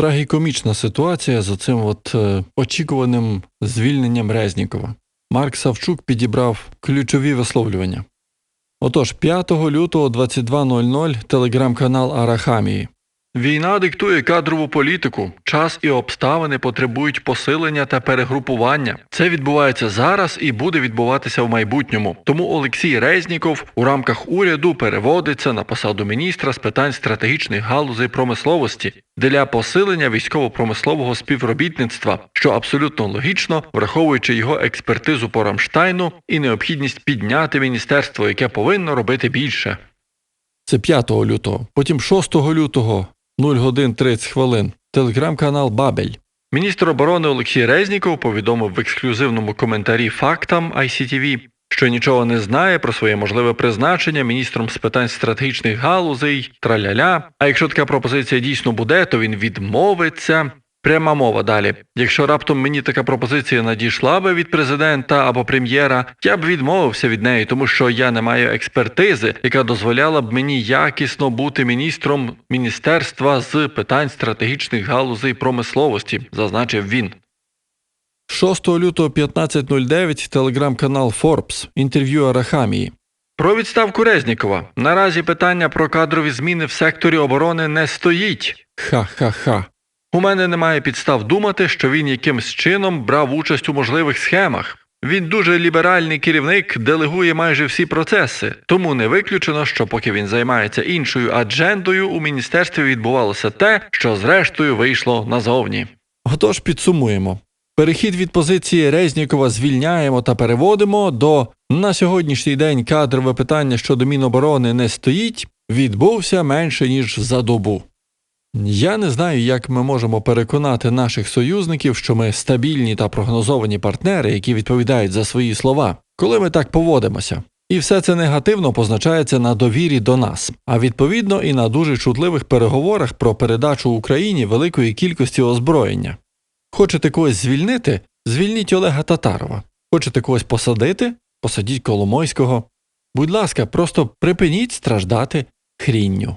трагікомічна ситуація за цим от е, очікуваним звільненням Резнікова. Марк Савчук підібрав ключові висловлювання. Отож, 5 лютого 22.00 телеграм-канал Арахамії. Війна диктує кадрову політику. Час і обставини потребують посилення та перегрупування. Це відбувається зараз і буде відбуватися в майбутньому. Тому Олексій Резніков у рамках уряду переводиться на посаду міністра з питань стратегічних галузей промисловості для посилення військово-промислового співробітництва, що абсолютно логічно, враховуючи його експертизу по Рамштайну і необхідність підняти міністерство, яке повинно робити більше. Це 5 лютого. Потім 6 лютого 0 годин 30 хвилин. Телеграм-канал Бабель. Міністр оборони Олексій Резніков повідомив в ексклюзивному коментарі фактам ICTV, що нічого не знає про своє можливе призначення міністром з питань стратегічних галузей, траляля. А якщо така пропозиція дійсно буде, то він відмовиться. Пряма мова далі. Якщо раптом мені така пропозиція надійшла би від президента або прем'єра, я б відмовився від неї, тому що я не маю експертизи, яка дозволяла б мені якісно бути міністром міністерства з питань стратегічних галузей промисловості, зазначив він. 6 лютого 15.09 телеграм-канал Forbes. Інтерв'ю Арахамії. Про відставку Резнікова. Наразі питання про кадрові зміни в секторі оборони не стоїть. Ха-ха-ха. У мене немає підстав думати, що він якимсь чином брав участь у можливих схемах. Він дуже ліберальний керівник, делегує майже всі процеси, тому не виключено, що поки він займається іншою аджендою, у міністерстві відбувалося те, що зрештою вийшло назовні. Отож підсумуємо. Перехід від позиції Резнікова звільняємо та переводимо до на сьогоднішній день кадрове питання щодо Міноборони не стоїть, відбувся менше ніж за добу. Я не знаю, як ми можемо переконати наших союзників, що ми стабільні та прогнозовані партнери, які відповідають за свої слова, коли ми так поводимося. І все це негативно позначається на довірі до нас, а відповідно і на дуже чутливих переговорах про передачу Україні великої кількості озброєння. Хочете когось звільнити? Звільніть Олега Татарова. Хочете когось посадити? Посадіть Коломойського. Будь ласка, просто припиніть страждати хрінню.